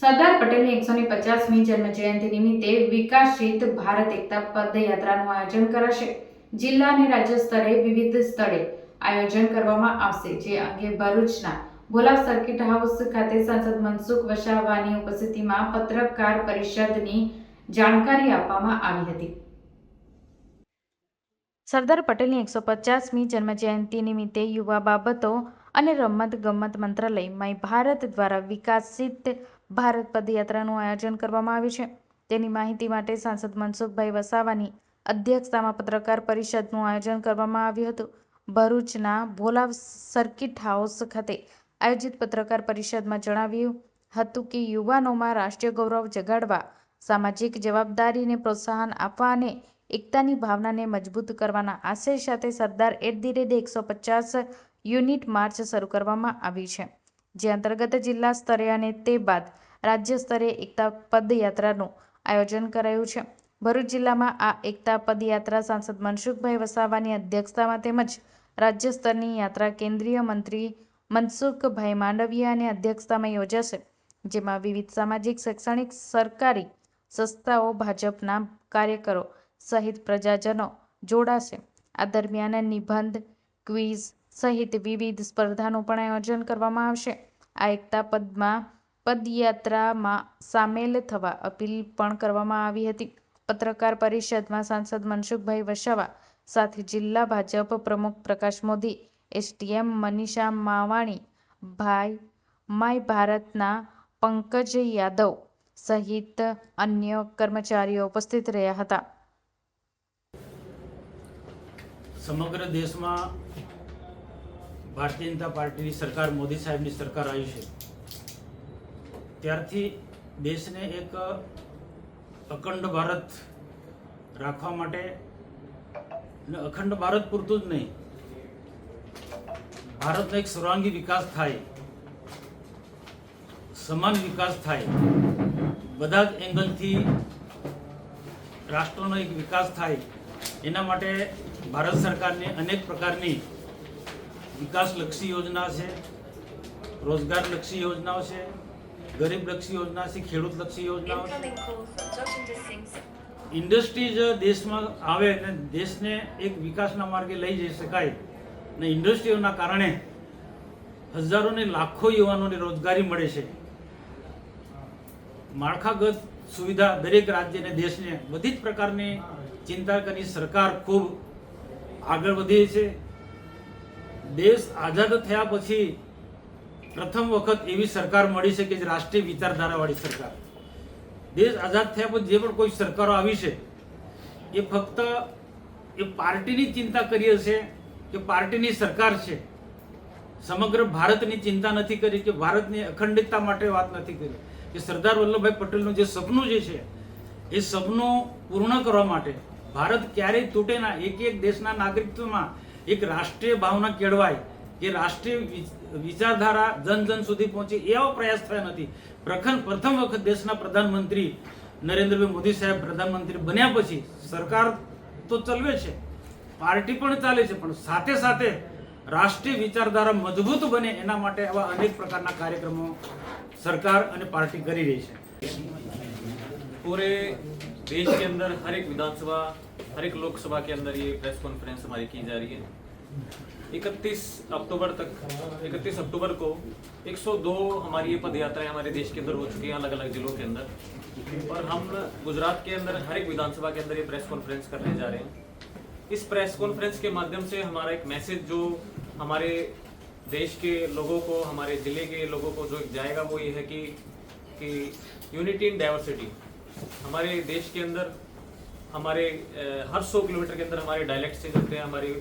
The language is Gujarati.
સરદાર પટેલની એકસો ને પચાસમી જન્મ જયંતિ નિમિત્તે વિકાસિત ભારત એકતા પદયાત્રાનું આયોજન કરાશે. જિલ્લા અને રાજ્ય સ્તરે વિવિધ સ્થળે આયોજન કરવામાં આવશે. જે અંગે ભરૂચના ભોલા સર્કિટ હાઉસ ખાતે સાંસદ મનસુખ વસાવાની ઉપસ્થિતિમાં પત્રકાર પરિષદની જાણકારી આપવામાં આવી હતી. સરદાર પટેલની એકસો પચાસમી જન્મજયંતિ નિમિત્તે યુવા બાબતો અને રમત ગમત મંત્રાલય, માય ભારત દ્વારા વિકાસિત ભારત પદયાત્રાનું આયોજન કરવામાં આવ્યું છે. તેની માહિતી માટે સાંસદ મનસુખભાઈ વસાવાની અધ્યક્ષતામાં પત્રકાર પરિષદનું આયોજન કરવામાં આવ્યું હતું. ભરૂચના ભોલા સર્કિટ હાઉસ ખાતે આયોજિત પત્રકાર પરિષદમાં જણાવ્યું હતું કે, યુવાનોમાં રાષ્ટ્રીય ગૌરવ જગાડવા, સામાજિક જવાબદારીને પ્રોત્સાહન આપવા અને એકતાની ભાવનાને મજબૂત કરવાના આશય સાથે સરદાર એટ ધી રેટ એકસો પચાસ યુનિટ માર્ચ શરૂ કરવામાં આવી છે. જે અંતર્ગત જિલ્લા સ્તરે અને તે બાદ રાજ્ય સ્તરે એકતા પદયાત્રાનું આયોજન કરાયું છે. ભરૂચ જિલ્લામાં આ એકતા પદયાત્રા સાંસદ મનસુખભાઈ વસાવાની અધ્યક્ષતામાં તેમજ રાજ્ય સ્તરની યાત્રા કેન્દ્રીય મંત્રી મનસુખભાઈ માંડવિયાની અધ્યક્ષતામાં યોજાશે, જેમાં વિવિધ સામાજિક, શૈક્ષણિક, સરકારી સંસ્થાઓ, ભાજપના કાર્યકરો સહિત પ્રજાજનો જોડાશે. આ દરમિયાન નિબંધ, ક્વિઝ સહિત વિવિધ સ્પર્ધાનું પણ આયોજન કરવામાં આવશે. આ એકતા પદમાં પદયાત્રામાં સામેલ થવા અપીલ પણ કરવામાં આવી હતી. પત્રકાર પરિષદમાં સાંસદ મનસુખભાઈ વસાવા સાથે જિલ્લા ભાજપ પ્રમુખ પ્રકાશ મોદી એસટીએમ મનીષા માવાણી, ભાઈ માય ભારતના પંકજ યાદવ સહિત અન્ય કર્મચારીઓ ઉપસ્થિત રહ્યા હતા. સમગ્ર દેશમાં ભારતીય જનતા પાર્ટીની સરકાર મોદી સાહેબની સરકાર આવી છે. ત્યારથી દેશને એક અખંડ ભારત રાખવા માટે ને અખંડ ભારત પૂરતું જ નહીં, ભારતનો એક સર્વાંગી વિકાસ થાય, સમાન વિકાસ થાય, બધા જ એંગલથી રાષ્ટ્રનો એક વિકાસ થાય, એના માટે ભારત સરકારની અનેક પ્રકારની વિકાસલક્ષી યોજના છે, રોજગારલક્ષી યોજનાઓ છે ગરીબલક્ષી યોજના છે ખેડૂતલક્ષી લક્ષી યોજના. ઇન્ડસ્ટ્રીઝ દેશમાં આવે અને દેશને એક વિકાસના માર્ગે લઈ જઈ શકાય. અને ઇન્ડસ્ટ્રીઓના કારણે હજારો ને લાખો યુવાનોને રોજગારી મળે છે. માળખાગત સુવિધા દરેક રાજ્યને દેશને બધી જ પ્રકારની ચિંતા કરી સરકાર ખૂબ આગળ વધી છે. દેશ આઝાદ થયા પછી પ્રથમ વખત એવી સરકાર મળી છે કે જે રાષ્ટ્રીય વિચારધારાવાળી સરકાર. દેશ આઝાદ થયા પછી જે પણ કોઈ સરકારો આવી છે, એ ફક્ત એ પાર્ટીની ચિંતા કરી હશે કે પાર્ટીની સરકાર છે. સમગ્ર ભારતની ચિંતા નથી કરી કે ભારતની અખંડિતતા માટે વાત નથી કરી. કે સરદાર વલ્લભભાઈ પટેલનું જે સપનું જે છે, એ સપનું પૂર્ણ કરવા માટે ભારત ક્યારેય તૂટે ના. એક એક દેશના નાગરિકત્વમાં એક રાષ્ટ્રીય ભાવના કેળવાય. કે રાષ્ટ્રીય વિ- વિચારધારા જન જન સુધી પહોંચે એવો પ્રયાસ થયા નથી પ્રથમ પ્રથમ વખત દેશના પ્રધાનમંત્રી નરેન્દ્રભાઈ મોદી સાહેબ પ્રધાનમંત્રી બન્યા પછી સરકાર તો ચલવે છે પાર્ટી પણ ચાલે છે પણ સાથે સાથે રાષ્ટ્રીય વિચારધારા મજબૂત બને એના માટે આવા અનેક પ્રકારના કાર્યક્રમો સરકાર અને પાર્ટી કરી રહી છે पूरे देश के अंदर हर एक विधानसभा हर एक लोकसभा के अंदर ये प्रेस कॉन्फ्रेंस हमारी की जा रही है 31 अक्टूबर तक 31 अक्टूबर को 102 हमारी ये पद यात्राएँ हमारे देश के अंदर हो चुकी हैं अलग अलग जिलों के अंदर। और हम गुजरात के अंदर, हर एक विधानसभा के अंदर ये प्रेस कॉन्फ्रेंस करने जा रहे हैं। इस प्रेस कॉन्फ्रेंस के माध्यम से हमारा एक मैसेज जो हमारे देश के लोगों को, हमारे ज़िले के लोगों को जो जाएगा वो ये है कि कि यूनिटी इन डाइवर्सिटी हमारे देश के अंदर, हमारे हर सौ किलोमीटर के अंदर हमारे डायलेक्ट चेंज होते हैं, हमारी